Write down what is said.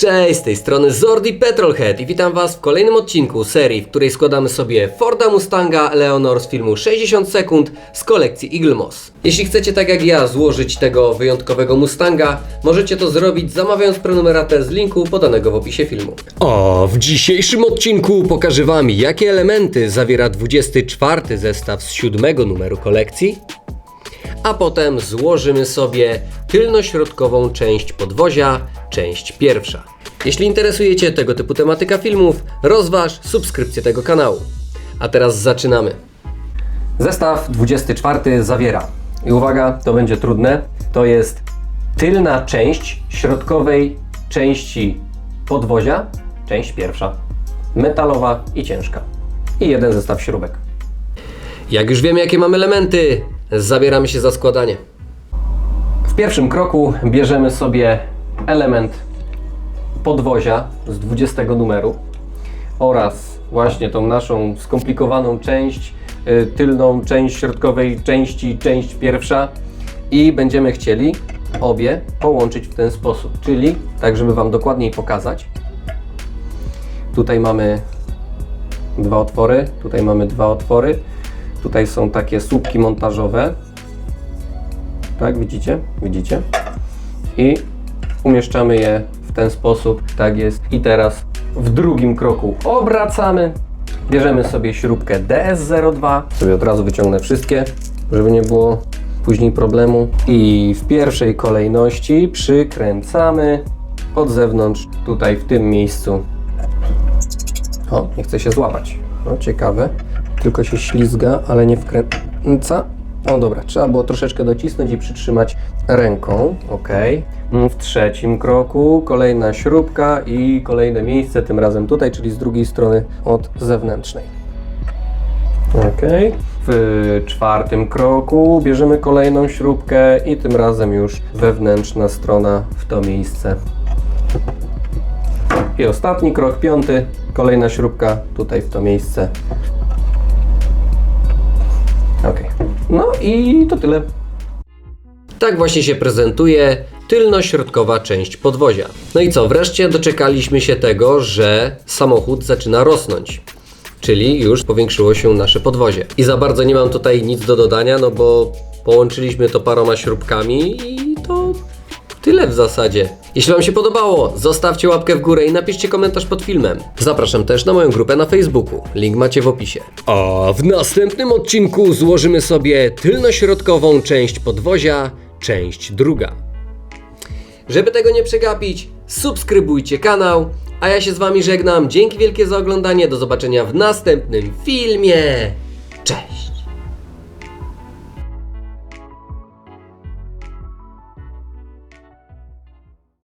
Cześć, z tej strony Zordi Petrolhead i witam Was w kolejnym odcinku serii, w której składamy sobie Forda Mustanga Leonor z filmu 60 sekund z kolekcji Eagle Moss. Jeśli chcecie tak jak ja złożyć tego wyjątkowego Mustanga, możecie to zrobić zamawiając prenumeratę z linku podanego w opisie filmu. O, w dzisiejszym odcinku pokażę Wam jakie elementy zawiera 24 zestaw z siódmego numeru kolekcji, a potem złożymy sobie tylnośrodkową część podwozia, część pierwsza. Jeśli interesuje Cię tego typu tematyka filmów, rozważ subskrypcję tego kanału. A teraz zaczynamy. Zestaw 24 zawiera. I uwaga, to będzie trudne. To jest tylna część środkowej części podwozia, część pierwsza. Metalowa i ciężka. I jeden zestaw śrubek. Jak już wiemy, jakie mamy elementy, zabieramy się za składanie. W pierwszym kroku bierzemy sobie element podwozia z 20 numeru oraz właśnie tą naszą skomplikowaną część, y, tylną część środkowej części, część pierwsza i będziemy chcieli obie połączyć w ten sposób, czyli tak, żeby Wam dokładniej pokazać. Tutaj mamy dwa otwory, tutaj mamy dwa otwory. Tutaj są takie słupki montażowe. Tak, widzicie? Widzicie? I umieszczamy je w ten sposób. Tak jest. I teraz w drugim kroku obracamy. Bierzemy sobie śrubkę DS02. Sobie od razu wyciągnę wszystkie, żeby nie było później problemu. I w pierwszej kolejności przykręcamy od zewnątrz, tutaj w tym miejscu o, nie chce się złapać. No, ciekawe. Tylko się ślizga, ale nie wkręca. O, dobra, trzeba było troszeczkę docisnąć i przytrzymać ręką. Ok. W trzecim kroku kolejna śrubka i kolejne miejsce, tym razem tutaj, czyli z drugiej strony od zewnętrznej. Ok. W czwartym kroku bierzemy kolejną śrubkę i tym razem już wewnętrzna strona w to miejsce. I ostatni krok, piąty, kolejna śrubka tutaj w to miejsce. No i to tyle. Tak właśnie się prezentuje tylnośrodkowa część podwozia. No i co, wreszcie doczekaliśmy się tego, że samochód zaczyna rosnąć. Czyli już powiększyło się nasze podwozie. I za bardzo nie mam tutaj nic do dodania, no bo połączyliśmy to paroma śrubkami i to Tyle w zasadzie. Jeśli Wam się podobało, zostawcie łapkę w górę i napiszcie komentarz pod filmem. Zapraszam też na moją grupę na Facebooku. Link macie w opisie. A w następnym odcinku złożymy sobie tylnośrodkową część podwozia, część druga. Żeby tego nie przegapić, subskrybujcie kanał, a ja się z Wami żegnam. Dzięki wielkie za oglądanie. Do zobaczenia w następnym filmie.